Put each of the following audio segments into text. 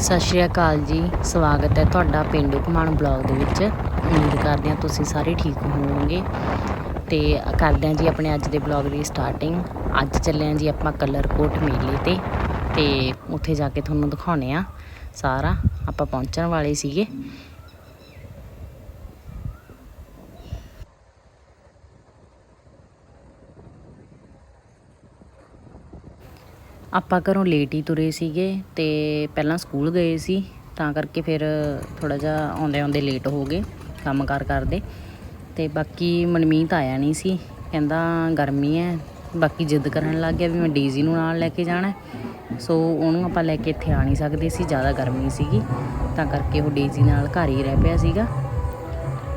ਸਤਿ ਸ਼੍ਰੀ ਅਕਾਲ ਜੀ। ਸਵਾਗਤ ਹੈ ਤੁਹਾਡਾ ਪਿੰਡੂ ਘਮਾਣ ਬਲੌਗ ਦੇ ਵਿੱਚ। ਉਮੀਦ ਕਰਦੇ ਹਾਂ ਤੁਸੀਂ ਸਾਰੇ ਠੀਕ ਹੋਵੋਗੇ। ਤੇ ਕਰਦੇ ਹਾਂ ਜੀ ਆਪਣੇ ਅੱਜ ਦੇ ਬਲੌਗ ਦੀ ਸਟਾਰਟਿੰਗ ਅੱਜ ਚੱਲੇ ਹਾਂ ਜੀ ਆਪਾਂ ਕਲਰ ਕੋਟ ਮੇਲੇ ਤੇ। ਤੇ ਉੱਥੇ ਜਾ ਕੇ ਤੁਹਾਨੂੰ ਦਿਖਾਉਣੇ ਆ ਸਾਰਾ। ਆਪਾਂ ਪਹੁੰਚਣ ਵਾਲੇ ਸੀਗੇ। ਆਪਾਂ ਘਰੋਂ ਲੇਟ ਹੀ ਤੁਰੇ ਸੀਗੇ ਤੇ ਪਹਿਲਾਂ ਸਕੂਲ ਗਏ ਸੀ, ਤਾਂ ਕਰਕੇ ਫਿਰ ਥੋੜਾ ਜਿਹਾ ਆਉਂਦੇ ਆਉਂਦੇ ਲੇਟ ਹੋ ਗਏ ਕੰਮ ਕਾਰ ਕਰਦੇ। ਤੇ ਬਾਕੀ ਮਨਮੀਤ ਆਇਆ ਨਹੀਂ ਸੀ, ਕਹਿੰਦਾ ਗਰਮੀ ਹੈ ਬਾਕੀ ਜਿੱਦ ਕਰਨ ਲੱਗ ਗਿਆ ਵੀ ਮੈਂ ਡੀਜ਼ੀ ਨੂੰ ਨਾਲ ਲੈ ਕੇ ਜਾਣਾ ਸੋ ਉਹਨੂੰ ਆਪਾਂ ਲੈ ਕੇ ਇੱਥੇ ਆ ਨਹੀਂ ਸਕਦੇ ਸੀ, ਜ਼ਿਆਦਾ ਗਰਮੀ ਸੀਗੀ, ਤਾਂ ਕਰਕੇ ਉਹ ਡੀਜ਼ੀ ਨਾਲ ਘਰ ਹੀ ਰਹਿ ਪਿਆ ਸੀਗਾ।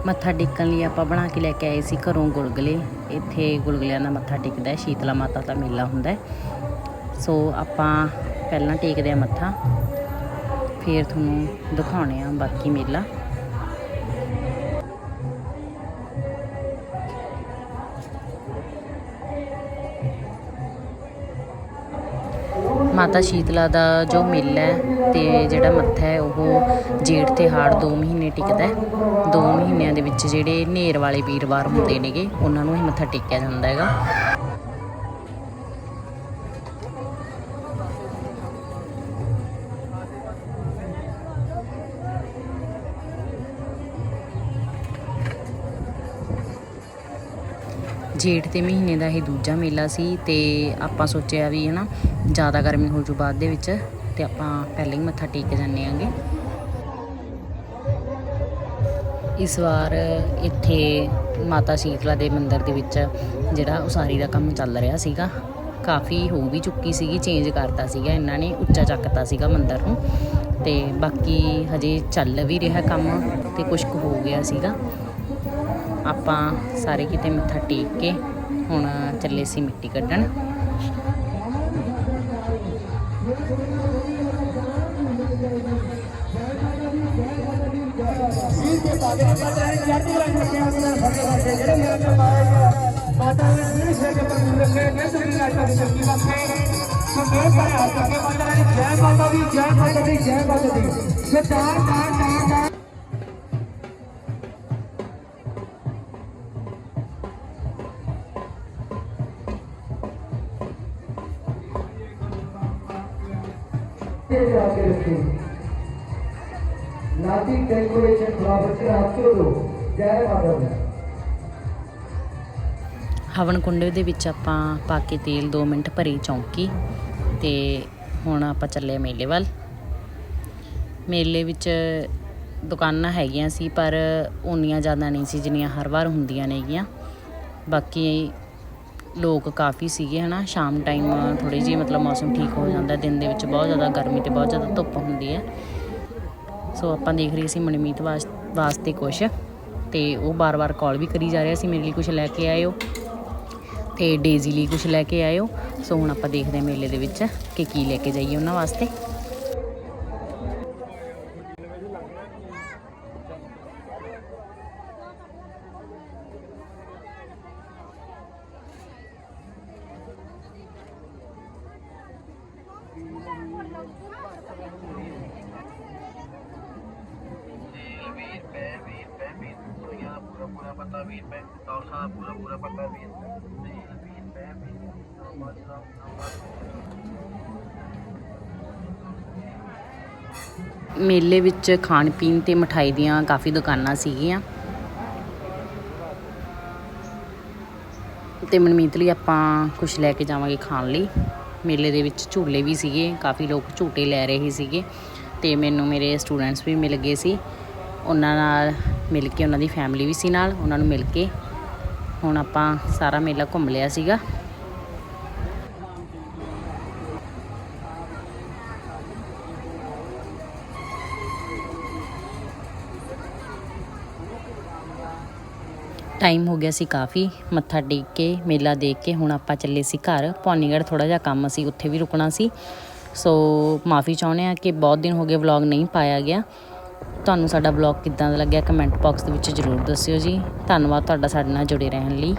ਮੱਥਾ ਟੇਕਣ ਲਈ ਆਪਾਂ ਬਣਾ ਕੇ ਲੈ ਕੇ ਆਏ ਸੀ ਘਰੋਂ ਗੁਲਗੁਲੇ, ਇੱਥੇ ਗੁਲਗਲਿਆਂ ਦਾ ਮੱਥਾ ਟੇਕਦਾ ਸ਼ੀਤਲਾ ਮਾਤਾ ਦਾ ਮੇਲਾ ਹੁੰਦਾ ਸੋ ਆਪਾਂ ਪਹਿਲਾਂ ਟੇਕਦੇ ਆ ਮੱਥਾ, ਫਿਰ ਤੁਹਾਨੂੰ ਦਿਖਾਉਣੇ ਆ ਬਾਕੀ ਮੇਲਾ। ਮਾਤਾ ਸ਼ੀਤਲਾ ਦਾ ਜੋ ਮੇਲਾ ਹੈ ਤੇ ਜਿਹੜਾ ਮੱਥਾ ਹੈ, ਉਹ ਜੇਠ ਤੇ ਹਾੜ 2 ਮਹੀਨੇ ਟਿਕਦਾ ਹੈ। 2 ਮਹੀਨਿਆਂ ਦੇ ਵਿੱਚ ਜਿਹੜੇ ਨੇਰ ਵਾਲੇ ਵੀਰਵਾਰ ਹੁੰਦੇ ਨੇਗੇ, ਉਹਨਾਂ ਨੂੰ ਹੀ ਮੱਥਾ ਟੇਕਿਆ ਜਾਂਦਾ ਹੈਗਾ। ਜੇਠ ਦੇ ਮਹੀਨੇ ਦਾ ਇਹ ਦੂਜਾ ਮੇਲਾ ਸੀ ਤੇ ਆਪਾਂ ਸੋਚਿਆ ਵੀ ਹਨਾ, ਜ਼ਿਆਦਾ ਗਰਮੀ ਹੋ ਜੂ ਬਾਅਦ ਦੇ ਵਿੱਚ ਤੇ ਆਪਾਂ ਪਹਿਲਾਂ ਹੀ ਮੱਥਾ ਟੇਕ ਜਾਂਦੇ ਆਂਗੇ। ਇਸ ਵਾਰ ਇੱਥੇ ਮਾਤਾ ਸ਼ੀਤਲਾ ਦੇ ਮੰਦਿਰ ਦੇ ਵਿੱਚ ਜਿਹੜਾ ਉਸਾਰੀ ਦਾ ਕੰਮ ਚੱਲ ਰਿਹਾ ਸੀਗਾ, ਕਾਫੀ ਹੋ ਵੀ ਚੁੱਕੀ ਸੀਗੀ ਚੇਂਜ ਕਰਤਾ ਸੀਗਾ, ਇਹਨਾਂ ਨੇ ਉੱਚਾ ਚੱਕਤਾ ਸੀਗਾ ਮੰਦਿਰ ਨੂੰ ਤੇ ਬਾਕੀ ਹਜੇ ਚੱਲ ਵੀ ਰਿਹਾ ਕੰਮ ਤੇ ਕੁਝ ਕੁ ਹੋ ਗਿਆ ਸੀਗਾ। ਆਪਾਂ ਸਾਰੇ ਕਿਤੇ ਮੱਥਾ ਟੇਕ ਕੇ ਹੁਣ ਚੱਲੇ ਸੀ ਮਿੱਟੀ ਕੱਢਣ। ਮਾਤਾ ਨੇ ਜਿਹੜੇ ਸੇ ਕੇ ਪਰ ਰੱਖੇ ਨੇ ਸਭੀ ਰਾਜਾ ਦੀ ਸ਼ਕਤੀ ਵਾਸਤੇ ਸੋ ਮੈਂ ਕਰੇ ਹੱਥ ਕੇ ਮਾਤਾ ਦੀ, ਜੈ ਮਾਤਾ ਦੀ, ਜੈ ਮਾਤਾ ਦੀ, ਜੈ ਮਾਤਾ ਦੀ। ਸੋ ਚਾਰ ਚਾਰ ਚਾਰ। ਚਾਰ ਤੇ ਆ ਕੇ ਰੱਖੇ। ਹਵਨ ਕੁੰਡੇ ਦੇ ਵਿੱਚ ਆਪਾਂ ਪਾ ਕੇ ਤੇਲ 2 ਮਿੰਟ ਭਰੀ ਚੌਂਕੀ ਤੇ ਹੁਣ ਆਪਾਂ ਚੱਲੇ ਮੇਲੇ ਵੱਲ। ਮੇਲੇ ਵਿੱਚ ਦੁਕਾਨਾਂ ਹੈਗੀਆਂ ਸੀ ਪਰ ਉਨੀਆਂ ਜ਼ਿਆਦਾ ਨਹੀਂ ਸੀ ਜਿੰਨੀਆਂ ਹਰ ਵਾਰ ਹੁੰਦੀਆਂ ਨੇਗੀਆਂ। ਬਾਕੀ ਲੋਕ ਕਾਫੀ ਸੀਗੇ, ਹਨਾ। ਸ਼ਾਮ ਟਾਈਮ ਥੋੜੀ ਜਿਹੀ ਮਤਲਬ ਮੌਸਮ ਠੀਕ ਹੋ ਜਾਂਦਾ। ਦਿਨ ਦੇ ਵਿੱਚ ਬਹੁਤ ਜ਼ਿਆਦਾ ਗਰਮੀ ਤੇ ਬਹੁਤ ਜ਼ਿਆਦਾ ਧੁੱਪ ਹੁੰਦੀ ਹੈ। ਸੋ ਆਪਾਂ ਦੇਖ ਰਹੇ ਸੀ ਮਨਮੀਤ ਵਾਸ- ਵਾਸਤੇ ਕੁਛ ਤੇ ਉਹ ਬਾਰ-ਬਾਰ ਕਾਲ ਵੀ ਕਰੀ ਜਾ ਰਿਹਾ ਸੀ ਮੇਰੇ ਲਈ ਕੁਝ ਲੈ ਕੇ ਆਇਓ ਤੇ ਡੇਜ਼ੀ ਲਈ ਕੁਝ ਲੈ ਕੇ ਆਇਓ। ਸੋ ਹੁਣ ਆਪਾਂ ਦੇਖਦੇ ਹਾਂ ਮੇਲੇ ਦੇ ਵਿੱਚ ਕਿ ਕੀ ਲੈ ਕੇ ਜਾਈਏ ਉਹਨਾਂ ਵਾਸਤੇ। ਵੀਰ ਪੈ ਵੀਰ ਪੈ ਵੀਰ ਸੁਈਆਂ ਦਾ ਪੂਰਾ ਪੂਰਾ ਪਤਾ ਵੀਰ ਪੈ ਤੌਸਾਂ ਦਾ ਪੂਰਾ ਪੂਰਾ ਪਤਾ ਵੀਰ ਤੇਲ ਵੀਰ ਪੈ ਵੀਰ ਨੰਬਰ ਮੇਲੇ ਵਿੱਚ ਖਾਣ ਪੀਣ ਤੇ ਮਠਾਈ ਦੀਆਂ ਕਾਫੀ ਦੁਕਾਨਾਂ ਸੀਗੀਆਂ। ਤੇ ਮਨਮੀਤ ਲਈ ਆਪਾਂ ਕੁਝ ਲੈ ਕੇ ਜਾਵਾਂਗੇ ਖਾਣ ਲਈ। ਮੇਲੇ ਦੇ ਵਿੱਚ ਝੂਲੇ ਵੀ ਸੀਗੇ, ਕਾਫੀ ਲੋਕ ਝੂਟੇ ਲੈ ਰਹੇ ਸੀਗੇ ਤੇ ਮੈਨੂੰ ਮੇਰੇ ਸਟੂਡੈਂਟਸ ਵੀ ਮਿਲ ਗਏ ਸੀ। ਉਹਨਾਂ ਨਾਲ ਮਿਲ ਕੇ ਉਹਨਾਂ ਦੀ ਫੈਮਿਲੀ ਵੀ ਸੀ ਨਾਲ, ਉਹਨਾਂ ਨੂੰ ਮਿਲ ਕੇ ਹੁਣ ਆਪਾਂ ਸਾਰਾ ਮੇਲਾ ਘੁੰਮ ਲਿਆ ਸੀਗਾ। ਟਾਈਮ ਹੋ ਗਿਆ ਸੀ ਕਾਫੀ, ਮੱਥਾ ਟੇਕ ਕੇ, ਮੇਲਾ ਦੇਖ ਕੇ, ਹੁਣ ਆਪਾਂ ਚੱਲੇ ਸੀ ਘਰ। ਪੌਨੀਗੜ੍ਹ ਥੋੜਾ ਜਿਹਾ ਕੰਮ ਸੀ, ਉੱਥੇ ਵੀ ਰੁਕਣਾ ਸੀ। ਸੋ ਮਾਫੀ ਚਾਹੁੰਦੇ ਆ ਕਿ ਬਹੁਤ ਦਿਨ ਹੋ ਗਏ ਵਲੌਗ ਨਹੀਂ ਪਾਇਆ ਗਿਆ। ਤੁਹਾਨੂੰ ਸਾਡਾ ਵਲੌਗ ਕਿੱਦਾਂ ਦਾ ਲੱਗਿਆ? ਕਮੈਂਟ ਬਾਕਸ ਦੇ ਵਿੱਚ ਜ਼ਰੂਰ ਦੱਸਿਓ ਜੀ। ਧੰਨਵਾਦ ਤੁਹਾਡਾ ਸਾਡੇ ਨਾਲ ਜੁੜੇ ਰਹਿਣ ਲਈ।